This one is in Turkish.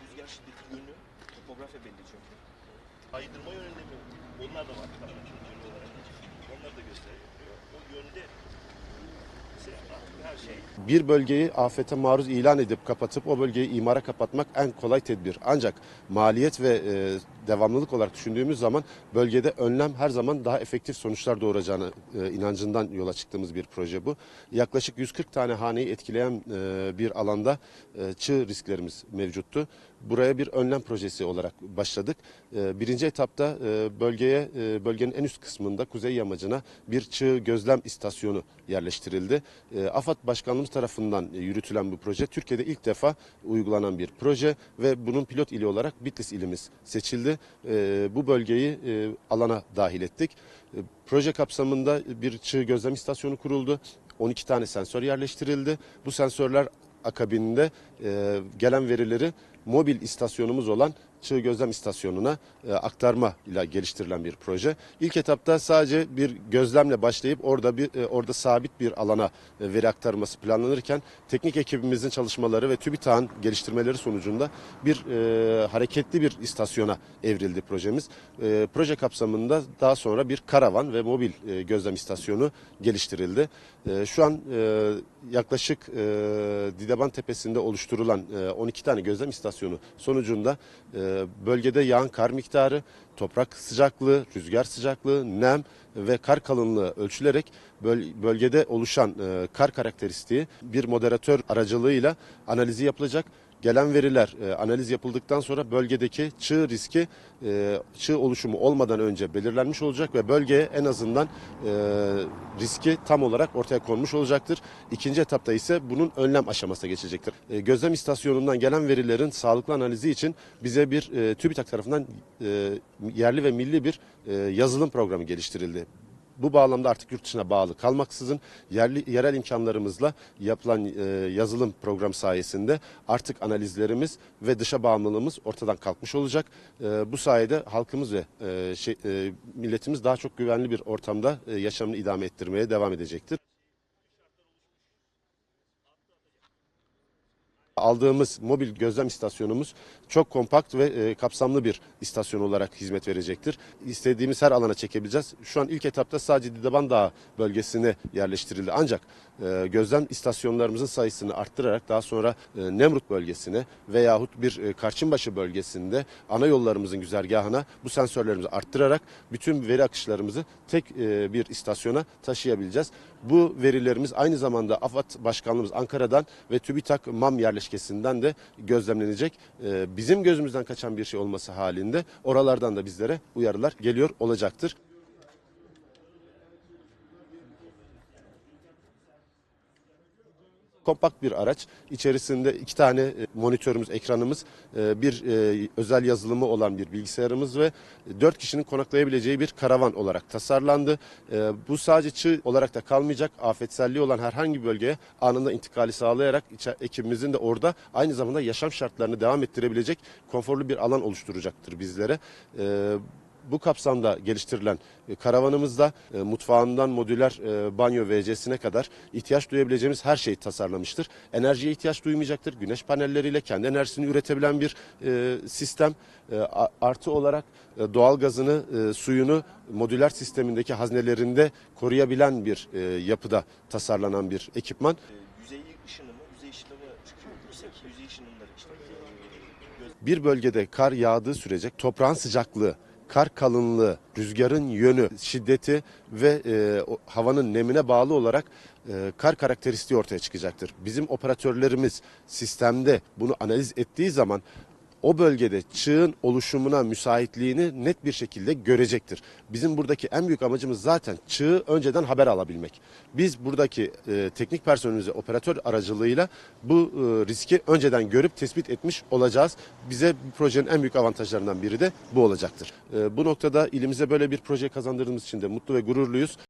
rüzgar şiddeti yönü, topografya belli çünkü. Aydırma yönünde mi? Onlar da var. Tabii, olarak. Onlar da gösteriyor. O yönde bir bölgeyi afete maruz ilan edip kapatıp o bölgeyi imara kapatmak en kolay tedbir. Ancak maliyet ve e, devamlılık olarak düşündüğümüz zaman bölgede önlem her zaman daha efektif sonuçlar doğuracağını e, inancından yola çıktığımız bir proje bu. Yaklaşık 140 tane haneyi etkileyen e, bir alanda e, çığ risklerimiz mevcuttu. Buraya bir önlem projesi olarak başladık. E, birinci etapta e, bölgeye e, bölgenin en üst kısmında kuzey yamacına bir çığ gözlem istasyonu yerleştirildi. E, AFAD Başkanlığımız tarafından yürütülen bu proje Türkiye'de ilk defa uygulanan bir proje ve bunun pilot ili olarak Bitlis ilimiz seçildi. E, bu bölgeyi e, alana dahil ettik. Proje kapsamında bir çığ gözlem istasyonu kuruldu. 12 tane sensör yerleştirildi. Bu sensörler akabinde gelen verileri mobil istasyonumuz olan Çığ Gözlem İstasyonu'na e, aktarma ile geliştirilen bir proje. İlk etapta sadece bir gözlemle başlayıp orada bir e, orada sabit bir alana e, veri aktarması planlanırken teknik ekibimizin çalışmaları ve TÜBİTAK'ın geliştirmeleri sonucunda bir e, hareketli bir istasyona evrildi projemiz. E, proje kapsamında daha sonra bir karavan ve mobil e, gözlem istasyonu geliştirildi. E, şu an e, yaklaşık e, Dideban Tepesi'nde oluşturulan e, 12 tane gözlem istasyonu sonucunda e, bölgede yağan kar miktarı, toprak sıcaklığı, rüzgar sıcaklığı, nem ve kar kalınlığı ölçülerek böl- bölgede oluşan e, kar karakteristiği bir moderatör aracılığıyla analizi yapılacak. Gelen veriler e, analiz yapıldıktan sonra bölgedeki çığ riski e, çığ oluşumu olmadan önce belirlenmiş olacak ve bölgeye en azından e, riski tam olarak ortaya konmuş olacaktır. İkinci etapta ise bunun önlem aşamasına geçecektir. E, gözlem istasyonundan gelen verilerin sağlıklı analizi için bize bir e, TÜBİTAK tarafından e, yerli ve milli bir e, yazılım programı geliştirildi. Bu bağlamda artık yurt dışına bağlı kalmaksızın yerli yerel imkanlarımızla yapılan e, yazılım program sayesinde artık analizlerimiz ve dışa bağımlılığımız ortadan kalkmış olacak. E, bu sayede halkımız ve e, şey, e, milletimiz daha çok güvenli bir ortamda e, yaşamını idame ettirmeye devam edecektir. Aldığımız mobil gözlem istasyonumuz çok kompakt ve e, kapsamlı bir istasyon olarak hizmet verecektir. İstediğimiz her alana çekebileceğiz. Şu an ilk etapta sadece Didaban Dağı bölgesine yerleştirildi. Ancak e, gözlem istasyonlarımızın sayısını arttırarak daha sonra e, Nemrut bölgesine veyahut bir e, Karçınbaşı bölgesinde ana yollarımızın güzergahına bu sensörlerimizi arttırarak bütün veri akışlarımızı tek e, bir istasyona taşıyabileceğiz. Bu verilerimiz aynı zamanda AFAD Başkanlığımız Ankara'dan ve TÜBİTAK MAM yerleşkesinden de gözlemlenecek. E, bizim gözümüzden kaçan bir şey olması halinde oralardan da bizlere uyarılar geliyor olacaktır. Kompakt bir araç. İçerisinde iki tane e, monitörümüz, ekranımız, e, bir e, özel yazılımı olan bir bilgisayarımız ve dört kişinin konaklayabileceği bir karavan olarak tasarlandı. Bu sadece çığ olarak da kalmayacak. Afetselliği olan herhangi bir bölgeye anında intikali sağlayarak ekibimizin de orada aynı zamanda yaşam şartlarını devam ettirebilecek konforlu bir alan oluşturacaktır bizlere. Bu kapsamda geliştirilen e, karavanımızda e, mutfağından modüler e, banyo WC'sine kadar ihtiyaç duyabileceğimiz her şeyi tasarlamıştır. Enerjiye ihtiyaç duymayacaktır. Güneş panelleriyle kendi enerjisini üretebilen bir sistem. Artı olarak doğal gazını, suyunu modüler sistemindeki haznelerinde koruyabilen bir yapıda tasarlanan bir ekipman. yüzey ışınımı, yüzey ışınımı çıkıyor. Yüksek yüzey ışınımları işte. göz Bir bölgede kar yağdığı sürece toprağın sıcaklığı, kar kalınlığı, rüzgarın yönü, şiddeti ve e, o havanın nemine bağlı olarak e, kar karakteristiği ortaya çıkacaktır. Bizim operatörlerimiz sistemde bunu analiz ettiği zaman o bölgede çığın oluşumuna müsaitliğini net bir şekilde görecektir. Bizim buradaki en büyük amacımız zaten çığı önceden haber alabilmek. Biz buradaki e, teknik personelimize operatör aracılığıyla bu e, riski önceden görüp tespit etmiş olacağız. Bize bu projenin en büyük avantajlarından biri de bu olacaktır. E, bu noktada ilimize böyle bir proje kazandırdığımız için de mutlu ve gururluyuz.